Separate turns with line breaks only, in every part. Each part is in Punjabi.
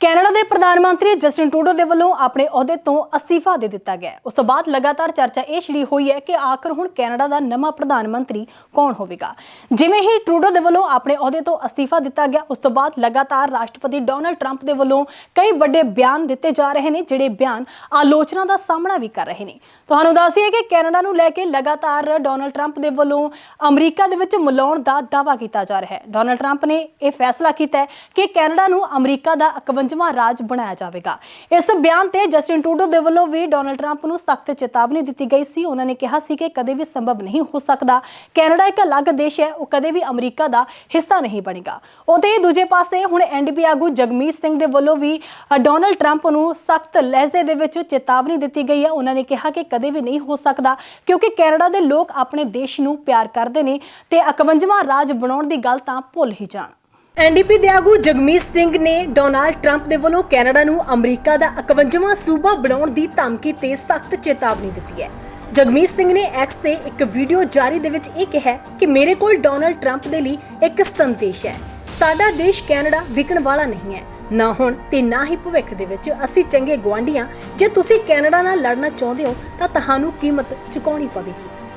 ਕੈਨੇਡਾ ਦੇ ਪ੍ਰਧਾਨ ਮੰਤਰੀ ਜਸਟਿਨ ਟਰੂਡੋ ਦੇ ਵੱਲੋਂ ਆਪਣੇ ਅਹੁਦੇ ਤੋਂ ਅਸਤੀਫਾ ਦੇ ਦਿੱਤਾ ਗਿਆ ਉਸ ਤੋਂ ਬਾਅਦ ਲਗਾਤਾਰ ਚਰਚਾ ਇਹ ਛਿੜੀ ਹੋਈ ਹੈ ਕਿ ਆਖਰ ਹੁਣ ਕੈਨੇਡਾ ਦਾ ਨਵਾਂ ਪ੍ਰਧਾਨ ਮੰਤਰੀ ਕੌਣ ਹੋਵੇਗਾ। ਜਿਵੇਂ ਹੀ ਟਰੂਡੋ ਦੇ ਵੱਲੋਂ ਆਪਣੇ ਅਹੁਦੇ ਤੋਂ ਅਸਤੀਫਾ ਦਿੱਤਾ ਗਿਆ, ਉਸ ਤੋਂ ਬਾਅਦ ਲਗਾਤਾਰ ਰਾਸ਼ਟਰਪਤੀ ਡੋਨਲਡ ਟਰੰਪ ਦੇ ਵੱਲੋਂ ਕਈ ਵੱਡੇ ਬਿਆਨ ਦਿੱਤੇ ਜਾ ਰਹੇ ਨੇ, ਜਿਹੜੇ ਬਿਆਨ ਆਲੋਚਨਾ ਦਾ ਸਾਹਮਣਾ ਵੀ ਕਰ ਰਹੇ ਨੇ। ਤੁਹਾਨੂੰ ਦੱਸਦੀ ਹੈ ਕਿ ਕੈਨੇਡਾ ਨੂੰ ਲੈ ਕੇ ਲਗਾਤਾਰ ਡੋਨਲਡ ਟਰੰਪ ਦੇ ਵੱਲੋਂ ਅਮਰੀਕਾ ਦੇ ਵਿੱਚ ਮਿਲਾਉਣ ਦਾ ਦਾਅਵਾ ਕੀਤਾ ਜਾ ਰਿਹਾ ਹੈ। ਡੋਨਲਡ ਟਰੰਪ ਨੇ ਇਹ ਫੈਸਲਾ ਕੀਤਾ ਹੈ ਕਿ ਕੈਨੇਡਾ ਨੂੰ ਅਮਰੀਕਾ ਦਾ 51ਵਾਂ ਰਾਜ ਬਣਾਇਆ ਜਾਵੇਗਾ। ਇਸ ਬਿਆਨ ਤੇ ਜਸਟਿਨ ਟਰੂਡੋ ਦੇ ਵੱਲੋਂ ਵੀ ਡੋਨਲਡ ਟਰੰਪ ਨੂੰ ਸਖਤ ਚੇਤਾਵਨੀ ਦਿੱਤੀ ਗਈ ਸੀ। ਉਹਨਾਂ ਨੇ ਕਿਹਾ ਸੀ ਕਿ ਕਦੇ ਵੀ ਸੰਭਵ ਨਹੀਂ ਹੋ ਸਕਦਾ। ਕੈਨੇਡਾ ਇੱਕ ਅਲੱਗ ਦੇਸ਼ ਹੈ। ਉਹ ਕਦੇ ਵੀ ਅਮਰੀਕਾ ਦਾ ਹਿੱਸਾ ਨਹੀਂ ਬਣੇਗਾ। ਉਹਦੇ ਦੂਜੇ ਪਾਸੇ ਹੁਣ ਐਨਡੀਪੀ ਆਗੂ ਜਗਮੀਤ ਸਿੰਘ ਦੇ ਵੱਲੋਂ ਵੀ ਡੋਨਲਡ ਟਰੰਪ ਨੂੰ ਸਖਤ ਲਹਿਜ਼ੇ ਦੇ ਵਿੱਚ ਚੇਤਾਵਨੀ ਦਿੱਤੀ ਗਈ ਹੈ। ਉਹਨਾਂ ਨੇ ਕਿਹਾ ਕਿ ਕਦੇ ਵੀ ਨਹੀਂ ਹੋ ਸਕਦਾ, ਕਿਉਂਕਿ ਕੈਨੇਡਾ ਦੇ ਲੋਕ ਆਪਣੇ ਦੇਸ਼ ਨੂੰ ਪਿਆਰ ਕਰਦੇ ਨੇ ਤੇ 51ਵਾਂ ਰਾਜ ਬਣਾਉਣ ਦੀ ਗੱਲ ਤਾਂ ਭੁੱਲ ਹੀ ਜਾਣ। ਐਨਡੀਪੀ ਦੇ ਆਗੂ ਜਗਮੀਤ ਸਿੰਘ ਨੇ ਡੋਨਾਲਡ ਟਰੰਪ ਦੇ ਵੱਲੋਂ ਕੈਨੇਡਾ ਨੂੰ ਅਮਰੀਕਾ ਦਾ 51ਵਾਂ ਸੂਬਾ ਬਣਾਉਣ ਦੀ ਧਮਕੀ ਤੇ ਸਖਤ ਚੇਤਾਵਨੀ ਦਿੱਤੀ ਹੈ। ਜਗਮੀਤ ਸਿੰਘ ਨੇ ਐਕਸ ਤੇ ਇੱਕ ਵੀਡੀਓ ਜਾਰੀ ਦੇ ਵਿੱਚ ਇਹ ਕਿਹਾ ਕਿ ਮੇਰੇ ਕੋਲ ਡੋਨਾਲਡ ਟਰੰਪ ਦੇ ਲਈ ਇੱਕ ਸੰਦੇਸ਼ ਹੈ। ਸਾਡਾ ਦੇਸ਼ ਕੈਨੇਡਾ ਵਿਕਣ ਵਾਲਾ ਨਹੀਂ ਹੈ। ਨਾ ਹੁਣ ਤੇ ਨਾ ਹੀ ਭਵਿੱਖ ਦੇ ਵਿੱਚ ਅਸੀਂ ਚੰਗੇ ਗੁਆਂਢੀਆਂ। ਜੇ ਤੁਸੀਂ ਕੈਨੇਡਾ ਨਾਲ ਲੜਨਾ ਚਾਹੁੰਦੇ ਹੋ ਤਾਂ ਤੁਹਾਨੂੰ ਕੀਮਤ ਚੁਕਾਉਣੀ ਪਵੇਗੀ।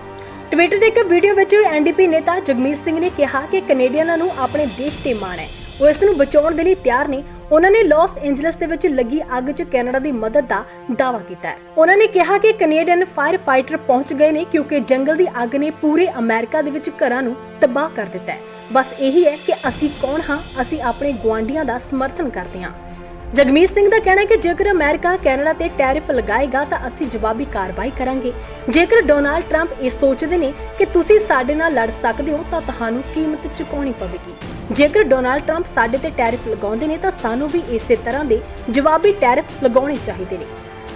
ਟਵਿੱਟਰ ਦੇ ਇੱਕ ਵੀਡੀਓ ਵਿੱਚ ਐਨਡੀਪੀ ਨੇਤਾ ਜਗਮੀਤ ਸਿੰਘ ਨੇ ਕਿਹਾ ਕਿ ਕੈਨੇਡੀਅਨਾਂ ਨੂੰ ਆਪਣੇ ਦੇਸ਼ ਤੇ ਮਾਣ ਹੈ। ਉਹ ਇਸ ਨੂੰ ਬਚਾਉਣ ਦੇ ਲਈ ਤਿਆਰ ਨੇ। ਉਹਨਾਂ ਨੇ ਲਾਸ ਐਂਜਲਸ ਦੇ ਵਿੱਚ ਲੱਗੀ ਅੱਗ 'ਚ ਕੈਨੇਡਾ ਦੀ ਮਦਦ ਦਾ ਦਾਅਵਾ ਕੀਤਾ ਹੈ। ਉਹਨਾਂ ਨੇ ਕਿਹਾ ਕਿ ਕੈਨੇਡੀਅਨ ਫਾਇਰ ਫਾਈਟਰ ਪਹੁੰਚ ਗਏ ਨੇ ਕਿਉਂਕਿ ਜੰਗਲ ਦੀ ਅੱਗ ਨੇ ਪੂਰੇ ਅਮਰੀਕਾ ਦੇ ਵਿੱਚ ਘਰਾਂ ਨੂੰ ਤਬਾਹ ਕਰ ਦਿੱਤਾ ਹੈ। ਬਸ ਇਹੀ ਹੈ ਕਿ ਅਸੀਂ ਕੌਣ ਹਾਂ? ਅਸੀਂ ਆਪਣੇ ਗੁਆਂਢੀਆਂ ਦਾ ਸਮਰਥਨ ਕਰਦੇ ਹਾਂ। ਜਗਮੀਤ ਸਿੰਘ ਦਾ ਕਹਿਣਾ ਹੈ ਕਿ ਜੇਕਰ ਅਮਰੀਕਾ ਕੈਨੇਡਾ ਤੇ ਟੈਰਿਫ ਲਗਾਏਗਾ ਤਾਂ ਅਸੀਂ ਜਵਾਬੀ ਕਾਰਵਾਈ ਕਰਾਂਗੇ। ਜੇਕਰ ਡੋਨਾਲਡ ਟਰੰਪ ਇਹ ਸੋਚਦੇ ਨੇ ਕਿ ਤੁਸੀਂ ਸਾਡੇ ਨਾਲ ਲੜ ਸਕਦੇ ਹੋ ਤਾਂ ਤੁਹਾਨੂੰ ਕੀਮਤ ਚੁਕਾਉਣੀ ਪਵੇਗੀ। ਜੇਕਰ ਡੋਨਾਲਡ ਟਰੰਪ ਸਾਡੇ ਤੇ ਟੈਰਿਫ ਲਗਾਉਂਦੇ ਨੇ ਤਾਂ ਸਾਨੂੰ ਵੀ ਇਸੇ ਤਰ੍ਹਾਂ ਦੇ ਜਵਾਬੀ ਟੈਰਿਫ ਲਗਾਉਣੇ ਚਾਹੀਦੇ ਨੇ।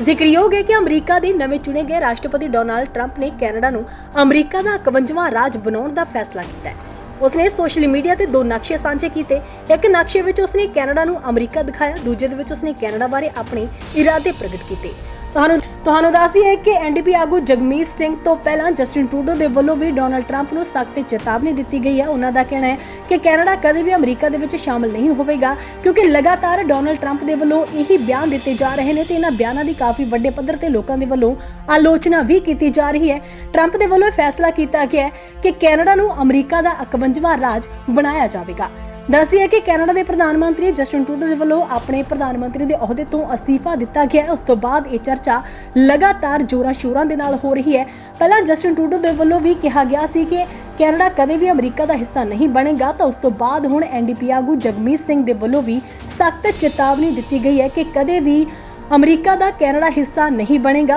ਜ਼ਿਕਰਯੋਗ ਹੈ ਕਿ ਅਮਰੀਕਾ ਦੇ ਨਵੇਂ ਚੁਣੇ ਗਏ ਰਾਸ਼ਟਰਪਤੀ ਡੋਨਾਲਡ ਟਰੰਪ ਨੇ ਕੈਨੇਡਾ ਨੂੰ ਅਮਰੀਕਾ ਦਾ 51ਵਾਂ ਰਾਜ ਬਣਾਉਣ ਦਾ ਫੈਸਲਾ ਕੀਤਾ ਹੈ। ਉਸਨੇ ਸੋਸ਼ਲ ਮੀਡੀਆ ਤੇ ਦੋ ਨਕਸ਼ੇ ਸਾਂਝੇ ਕੀਤੇ। ਇੱਕ ਨਕਸ਼ੇ ਵਿੱਚ ਉਸਨੇ ਕੈਨੇਡਾ ਨੂੰ ਅਮਰੀਕਾ ਦਿਖਾਇਆ, ਦੂਜੇ ਦੇ ਵਿੱਚ ਉਸਨੇ ਕੈਨੇਡਾ ਬਾਰੇ ਆਪਣੇ ਇਰਾਦੇ ਪ੍ਰਗਟ ਕੀਤੇ। ਤੁਹਾਨੂੰ ਤੁਹਾਨੂੰ ਦੱਸਦੀਏ ਕਿ ਐਨਡੀਪੀ ਆਗੂ ਜਗਮੀਤ ਸਿੰਘ ਤੋਂ ਪਹਿਲਾਂ ਜਸਟਿਨ ਟਰੂਡੋ ਦੇ ਵੱਲੋਂ ਵੀ ਡੋਨਾਲਡ ਟਰੰਪ ਨੂੰ ਸਖਤ ਚੇਤਾਵਨੀ ਦਿੱਤੀ ਗਈ ਹੈ। ਉਹਨਾਂ ਦਾ ਕਹਿਣਾ ਹੈ ਕਿ ਕੈਨੇਡਾ ਕਦੇ ਵੀ ਅਮਰੀਕਾ ਦੇ ਵਿੱਚ ਸ਼ਾਮਲ ਨਹੀਂ ਹੋਵੇਗਾ, ਕਿਉਂਕਿ ਲਗਾਤਾਰ ਡੋਨਲਡ ਟਰੰਪ ਦੇ ਵੱਲੋਂ ਇਹੀ ਬਿਆਨ ਦਿੱਤੇ ਜਾ ਰਹੇ ਨੇ ਤੇ ਇਹਨਾਂ ਬਿਆਨਾਂ ਦੀ ਕਾਫੀ ਵੱਡੇ ਪੱਧਰ ਤੇ ਲੋਕਾਂ ਦੇ ਵੱਲੋਂ ਆਲੋਚਨਾ ਵੀ ਕੀਤੀ ਜਾ ਰਹੀ ਹੈ। ਟਰੰਪ ਦੇ ਵੱਲੋਂ ਇਹ ਫੈਸਲਾ ਕੀਤਾ ਗਿਆ ਕਿ ਕੈਨੇਡਾ ਨੂੰ ਅਮਰੀਕਾ ਦਾ 51ਵਾਂ ਰਾਜ ਬਣਾਇਆ ਜਾਵੇਗਾ। ਦੱਸਦੀ ਹੈ ਕਿ ਕੈਨੇਡਾ ਦੇ ਪ੍ਰਧਾਨ ਮੰਤਰੀ ਜਸਟਿਨ ਟਰੂਡੋ ਦੇ ਵੱਲੋਂ ਆਪਣੇ ਪ੍ਰਧਾਨ ਮੰਤਰੀ ਦੇ ਅਹੁਦੇ ਤੋਂ ਅਸਤੀਫਾ ਦਿੱਤਾ ਗਿਆ ਹੈ। ਉਸ ਤੋਂ ਬਾਅਦ ਇਹ ਚਰਚਾ ਲਗਾਤਾਰ ਜੋਰਾਂ ਸ਼ੋਰਾਂ ਦੇ ਨਾਲ ਹੋ ਰਹੀ ਹੈ। ਪਹਿਲਾਂ ਜਸਟਿਨ ਟਰੂਡੋ ਦੇ ਵੱਲੋਂ ਵੀ ਕਿਹਾ ਗਿਆ ਸੀ ਕਿ ਕੈਨੇਡਾ ਕਦੇ ਵੀ ਅਮਰੀਕਾ ਦਾ ਹਿੱਸਾ ਨਹੀਂ ਬਣੇਗਾ, ਤਾਂ ਉਸ ਤੋਂ ਬਾਅਦ ਹੁਣ ਐਨਡੀਪੀ ਆਗੂ ਜਗਮੀਤ ਸਿੰਘ ਦੇ ਵੱਲੋਂ ਵੀ ਸਖਤ ਚੇਤਾਵਨੀ ਦਿੱਤੀ ਗਈ ਹੈ ਕਿ ਕਦੇ ਵੀ ਅਮਰੀਕਾ ਦਾ ਕੈਨੇਡਾ ਹਿੱਸਾ ਨਹੀਂ ਬਣੇਗਾ।